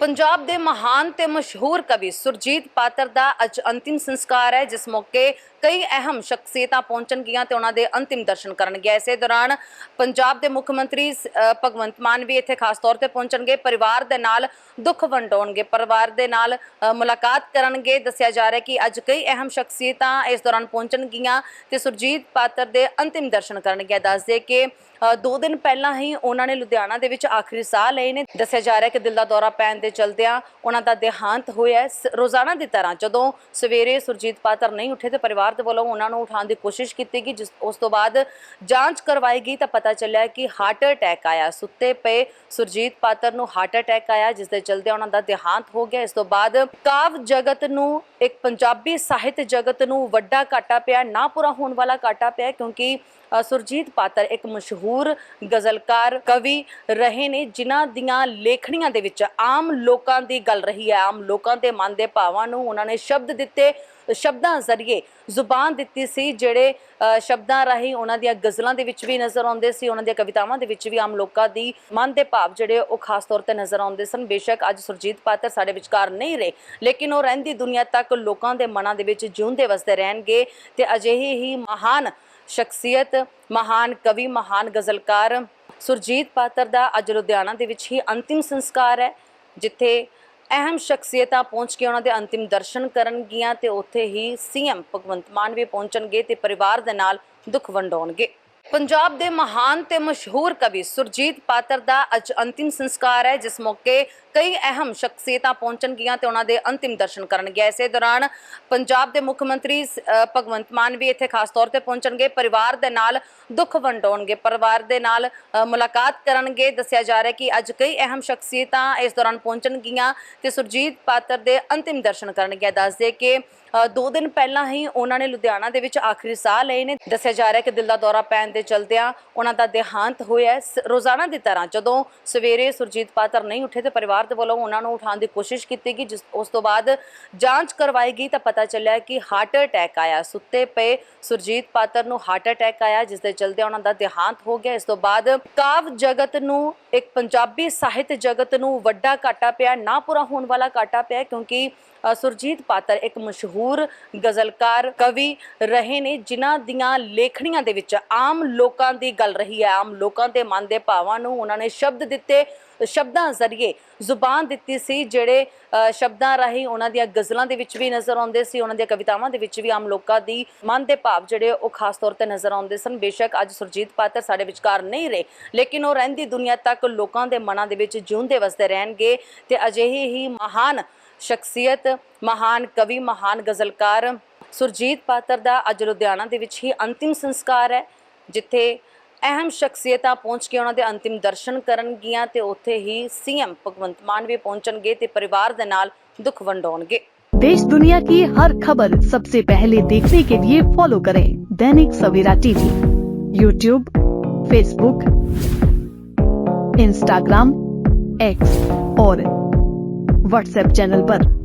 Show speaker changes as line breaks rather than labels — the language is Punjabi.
ਪੰਜਾਬ ਦੇ ਮਹਾਨ ਤੇ ਮਸ਼ਹੂਰ ਕਵੀ ਸੁਰਜੀਤ ਪਾਤਰ ਦਾ ਅੱਜ ਅੰਤਿਮ ਸੰਸਕਾਰ ਹੈ ਜਿਸ ਮੌਕੇ ਕਈ ਅਹਿਮ ਸ਼ਖਸੀਅਤਾਂ ਪਹੁੰਚਣਗੀਆਂ ਤੇ ਉਹਨਾਂ ਦੇ ਅੰਤਿਮ ਦਰਸ਼ਨ ਕਰਨਗੇ। ਇਸੇ ਦੌਰਾਨ ਪੰਜਾਬ ਦੇ ਮੁੱਖ ਮੰਤਰੀ ਅ, ਭਗਵੰਤ ਮਾਨ ਵੀ ਇੱਥੇ ਖਾਸ ਤੌਰ ਤੇ ਪਹੁੰਚਣਗੇ। ਪਰਿਵਾਰ ਦੇ ਨਾਲ ਦੁੱਖ ਵੰਡਾਉਣਗੇ। ਪਰਿਵਾਰ ਦੇ ਨਾਲ ਅ, ਮੁਲਾਕਾਤ ਕਰਨਗੇ। ਦੱਸਿਆ ਜਾ ਰਿਹਾ ਕਿ ਅੱਜ ਕਈ ਅਹਿਮ ਸ਼ਖਸੀਅਤਾਂ ਇਸ ਦੌਰਾਨ ਪਹੁੰਚਣਗੀਆਂ ਤੇ ਸੁਰਜੀਤ ਪਾਤਰ ਦੇ ਅੰਤਿਮ ਦਰਸ਼ਨ ਕਰਨਗੇ। ਦੱਸਦੇ ਕਿ ਅ, ਦੋ ਦਿਨ ਪਹਿਲਾਂ ਹੀ ਉਹਨਾਂ ਨੇ ਲੁਧਿਆਣਾ ਦੇ ਵਿੱਚ ਆਖਰੀ ਸਾਹ ਲਏ ਨੇ। ਦੱਸਿਆ ਜਾ ਰਿਹਾ ਕਿ ਦਿਲ ਦਾ ਦੌਰਾ ਪੈਣ ਦੇ ਚਲਦਿਆਂ ਉਹਨਾਂ ਦਾ ਦੇਹਾਂਤ ਹੋਇਆ ਰੋਜ਼ਾਨਾ ਦੀ ਤਰ੍ਹਾਂ ਜਦੋਂ ਸਵੇਰੇ ਸੁਰਜੀਤ ਪਾਤਰ ਨਹੀਂ ਉੱਠੇ ਤੇ ਪਰਿਵਾਰ ਦੇ ਵੱਲੋਂ ਉਹਨਾਂ ਨੂੰ ਉਠਾਉਣ ਦੀ ਕੋਸ਼ਿਸ਼ ਕੀਤੀ ਗਈ, ਜਿਸ ਉਸ ਤੋਂ ਬਾਅਦ ਜਾਂਚ ਕਰਵਾਈ ਗਈ ਤਾਂ ਪਤਾ ਚੱਲਿਆ ਕਿ ਹਾਰਟ ਅਟੈਕ ਆਇਆ। ਸੁੱਤੇ ਪਏ ਸੁਰਜੀਤ ਪਾਤਰ ਨੂੰ ਹਾਰਟ ਅਟੈਕ ਆਇਆ, ਜਿਸ ਦੇ ਚਲਦੇ ਉਹਨਾਂ ਦਾ ਦੇਹਾਂਤ ਹੋ ਗਿਆ। ਇਸ ਤੋਂ ਬਾਅਦ ਕਾਵ ਜਗਤ ਨੂੰ, ਇੱਕ ਪੰਜਾਬੀ ਸਾਹਿਤ ਜਗਤ ਨੂੰ ਵੱਡਾ ਘਾਟਾ ਪਿਆ, ਨਾ ਪੂਰਾ ਹੋਣ ਵਾਲਾ ਘਾਟਾ ਪਿਆ, ਕਿਉਂਕਿ ਸੁਰਜੀਤ ਪਾਤਰ, ਇੱਕ ਮਸ਼ਹੂਰ ਗਜ਼ਲਕਾਰ, ਕਵੀ ਰਹੇ ਨੇ, ਜਿਨ੍ਹਾਂ ਦੀਆਂ ਲੇਖਣੀਆਂ ਦੇ ਵਿੱਚ ਆਮ ਲੋਕਾਂ ਦੀ ਗੱਲ ਰਹੀ ਹੈ। ਆਮ ਲੋਕਾਂ ਦੇ ਮਨ ਦੇ ਭਾਵਾਂ ਨੂੰ ਉਹਨਾਂ ਨੇ ਸ਼ਬਦ ਦਿੱਤੇ, ਸ਼ਬਦਾਂ ਜ਼ਰੀਏ ਜ਼ੁਬਾਨ ਦਿੱਤੀ ਸੀ, ਜਿਹੜੇ ਸ਼ਬਦਾਂ ਰਾਹੀਂ ਉਹਨਾਂ ਦੀਆਂ ਗਜ਼ਲਾਂ ਦੇ ਵਿੱਚ ਵੀ ਨਜ਼ਰ ਆਉਂਦੇ ਸੀ, ਉਹਨਾਂ ਦੀਆਂ ਕਵਿਤਾਵਾਂ ਦੇ ਵਿੱਚ ਵੀ ਆਮ ਲੋਕਾਂ ਦੀ ਮਨ ਦੇ ਭਾਵ ਜਿਹੜੇ ਉਹ ਖਾਸ ਤੌਰ ਤੇ ਨਜ਼ਰ ਆਉਂਦੇ ਸਨ। ਬੇਸ਼ੱਕ ਅੱਜ ਸੁਰਜੀਤ ਪਾਤਰ ਸਾਡੇ ਵਿਚਕਾਰ ਨਹੀਂ ਰਹੇ, ਲੇਕਿਨ ਉਹ ਰਹਿੰਦੀ ਦੁਨੀਆ ਤੱਕ ਲੋਕਾਂ ਦੇ ਮਨਾਂ ਦੇ ਵਿੱਚ ਜਿਉਂਦੇ ਵਸਦੇ ਰਹਿਣਗੇ ਤੇ ਅਜਿਹੇ ਹੀ ਮਹਾਨ ਸ਼ਖਸੀਅਤ, ਮਹਾਨ ਕਵੀ, ਮਹਾਨ ਗਜ਼ਲਕਾਰ ਸੁਰਜੀਤ ਪਾਤਰ ਦਾ ਅੱਜ ਲੁਧਿਆਣਾ ਦੇ ਵਿੱਚ ਹੀ ਅੰਤਿਮ ਸੰਸਕਾਰ ਹੈ, ਜਿੱਥੇ ਅਹਿਮ ਸ਼ਖਸੀਅਤਾਂ ਪਹੁੰਚ ਕੇ ਉਹਨਾਂ ਦੇ ਅੰਤਿਮ ਦਰਸ਼ਨ ਕਰਨਗੀਆਂ ਤੇ ਉੱਥੇ ਹੀ ਸੀਐਮ ਭਗਵੰਤ ਮਾਨ ਵੀ ਪਹੁੰਚਣਗੇ ਤੇ ਪਰਿਵਾਰ ਦੇ ਨਾਲ ਦੁੱਖ ਵੰਡਾਉਣਗੇ। ਪੰਜਾਬ ਦੇ ਮਹਾਨ ਤੇ ਮਸ਼ਹੂਰ ਕਵੀ ਸੁਰਜੀਤ ਪਾਤਰ ਦਾ ਅੱਜ ਅੰਤਿਮ ਸੰਸਕਾਰ ਹੈ, ਜਿਸ ਮੌਕੇ ਕਈ ਅਹਿਮ ਸ਼ਖਸੀਅਤਾਂ ਪਹੁੰਚਣਗੀਆਂ ਤੇ ਉਹਨਾਂ ਦੇ ਅੰਤਿਮ ਦਰਸ਼ਨ ਕਰਨਗੇ ਇਸੇ ਦੌਰਾਨ ਪੰਜਾਬ ਦੇ ਮੁੱਖ ਮੰਤਰੀ ਭਗਵੰਤ ਮਾਨ ਵੀ ਇੱਥੇ ਖਾਸ ਤੌਰ ਤੇ ਪਹੁੰਚਣਗੇ। ਪਰਿਵਾਰ ਦੇ ਨਾਲ ਦੁੱਖ ਵੰਡਾਉਣਗੇ। ਪਰਿਵਾਰ ਦੇ ਨਾਲ ਮੁਲਾਕਾਤ ਕਰਨਗੇ। ਦੱਸਿਆ ਜਾ ਰਿਹਾ ਕਿ ਅੱਜ ਕਈ ਅਹਿਮ ਸ਼ਖਸੀਅਤਾਂ ਇਸ ਦੌਰਾਨ ਪਹੁੰਚਣਗੀਆਂ ਤੇ ਸੁਰਜੀਤ ਪਾਤਰ ਦੇ ਅੰਤਿਮ ਦਰਸ਼ਨ ਕਰਨਗੇ ਦੱਸਦੇ ਕਿ ਦੋ ਦਿਨ ਪਹਿਲਾਂ ਹੀ ਉਹਨਾਂ ਨੇ ਲੁਧਿਆਣਾ ਦੇ ਵਿੱਚ ਆਖਰੀ ਸਾਹ ਲਏ ਨੇ। ਦੱਸਿਆ ਜਾ ਰਿਹਾ ਕਿ ਦਿਲ ਦਾ ਦੌਰਾ ਪੈਣ ਦੇ ਚਲਦਿਆਂ ਉਹਨਾਂ ਦਾ ਦੇਹਾਂਤ ਹੋਇਆ ਰੋਜ਼ਾਨਾ ਦੀ ਤਰ੍ਹਾਂ ਜਦੋਂ ਸਵੇਰੇ ਸੁਰਜੀਤ ਪਾਤਰ ਨਹੀਂ ਉੱਠੇ ਤੇ ਪਰਿਵਾਰ ਦੇ ਵੱਲੋਂ ਉਹਨਾਂ ਨੂੰ ਉਠਾਉਣ ਦੀ ਕੋਸ਼ਿਸ਼ ਕੀਤੀ ਗਈ, ਜਿਸ ਉਸ ਤੋਂ ਬਾਅਦ ਜਾਂਚ ਕਰਵਾਈ ਗਈ ਤਾਂ ਪਤਾ ਚੱਲਿਆ ਕਿ ਹਾਰਟ ਅਟੈਕ ਆਇਆ। ਸੁੱਤੇ ਪਏ ਸੁਰਜੀਤ ਪਾਤਰ ਨੂੰ ਹਾਰਟ ਅਟੈਕ ਆਇਆ, ਜਿਸ ਦੇ ਚਲਦੇ ਉਹਨਾਂ ਦਾ ਦੇਹਾਂਤ ਹੋ ਗਿਆ। ਇਸ ਤੋਂ ਬਾਅਦ ਕਾਵ ਜਗਤ ਨੂੰ, ਇੱਕ ਪੰਜਾਬੀ ਸਾਹਿਤ ਜਗਤ ਨੂੰ ਵੱਡਾ ਘਾਟਾ ਪਿਆ, ਨਾ ਪੂਰਾ ਹੋਣ ਵਾਲਾ ਘਾਟਾ ਪਿਆ, ਕਿਉਂਕਿ ਸੁਰਜੀਤ ਪਾਤਰ, ਇੱਕ ਮਸ਼ਹੂਰ ਗਜ਼ਲਕਾਰ, ਕਵੀ ਰਹੇ ਨੇ, ਜਿਨ੍ਹਾਂ ਦੀਆਂ ਲੇਖਣੀਆਂ ਦੇ ਵਿੱਚ ਆਮ ਲੋਕਾਂ ਦੀ ਗੱਲ ਰਹੀ ਹੈ। ਆਮ ਲੋਕਾਂ ਦੇ ਮਨ ਦੇ ਭਾਵਾਂ ਨੂੰ ਉਹਨਾਂ ਨੇ ਸ਼ਬਦ ਦਿੱਤੇ, ਸ਼ਬਦਾਂ ਜ਼ਰੀਏ ਜ਼ੁਬਾਨ ਦਿੱਤੀ ਸੀ, ਜਿਹੜੇ ਸ਼ਬਦਾਂ ਰਾਹੀਂ ਉਹਨਾਂ ਦੀਆਂ ਗਜ਼ਲਾਂ ਦੇ ਵਿੱਚ ਵੀ ਨਜ਼ਰ ਆਉਂਦੇ ਸੀ, ਉਹਨਾਂ ਦੀਆਂ ਕਵਿਤਾਵਾਂ ਦੇ ਵਿੱਚ ਵੀ ਆਮ ਲੋਕਾਂ ਦੀ ਮਨ ਦੇ ਭਾਵ ਜਿਹੜੇ ਉਹ ਖਾਸ ਤੌਰ ਤੇ ਨਜ਼ਰ ਆਉਂਦੇ ਸਨ। ਬੇਸ਼ੱਕ ਅੱਜ ਸੁਰਜੀਤ ਪਾਤਰ ਸਾਡੇ ਵਿਚਕਾਰ ਨਹੀਂ ਰਹੇ, ਲੇਕਿਨ ਉਹ ਰਹਿੰਦੀ ਦੁਨੀਆ ਤੱਕ ਲੋਕਾਂ ਦੇ ਮਨਾਂ ਦੇ ਵਿੱਚ ਜਿਉਂਦੇ ਵਸਦੇ ਰਹਿਣਗੇ ਤੇ ਅਜਿਹੇ ਹੀ ਮਹਾਨ ਸ਼ਖਸੀਅਤ ਮਹਾਨ ਕਵੀ ਮਹਾਨ ਗਜ਼ਲਕਾਰ ਸੁਰਜੀਤ ਪਾਤਰ ਦਾ ਅੱਜ ਲੁਧਿਆਣਾ ਦੇ ਵਿੱਚ ਹੀ ਅੰਤਿਮ ਸੰਸਕਾਰ ਹੈ ਜਿੱਥੇ ਅਹਿਮ ਸ਼ਖਸੀਅਤਾਂ ਪਹੁੰਚ ਕੇ ਉਹਨਾਂ ਦੇ ਅੰਤਿਮ ਦਰਸ਼ਨ ਕਰਨਗੀਆਂ ਤੇ ਉੱਥੇ ਹੀ ਸੀਐਮ ਭਗਵੰਤ ਮਾਨ ਵੀ ਪਹੁੰਚਣਗੇ ਤੇ ਪਰਿਵਾਰ ਦੇ ਨਾਲ ਦੁੱਖ ਵੰਡਾਉਣਗੇ
देश दुनिया की हर खबर सबसे पहले देखने के लिए फॉलो करें Dainik Savera TV YouTube Facebook Instagram X और व्हाट्सएप चैनल पर।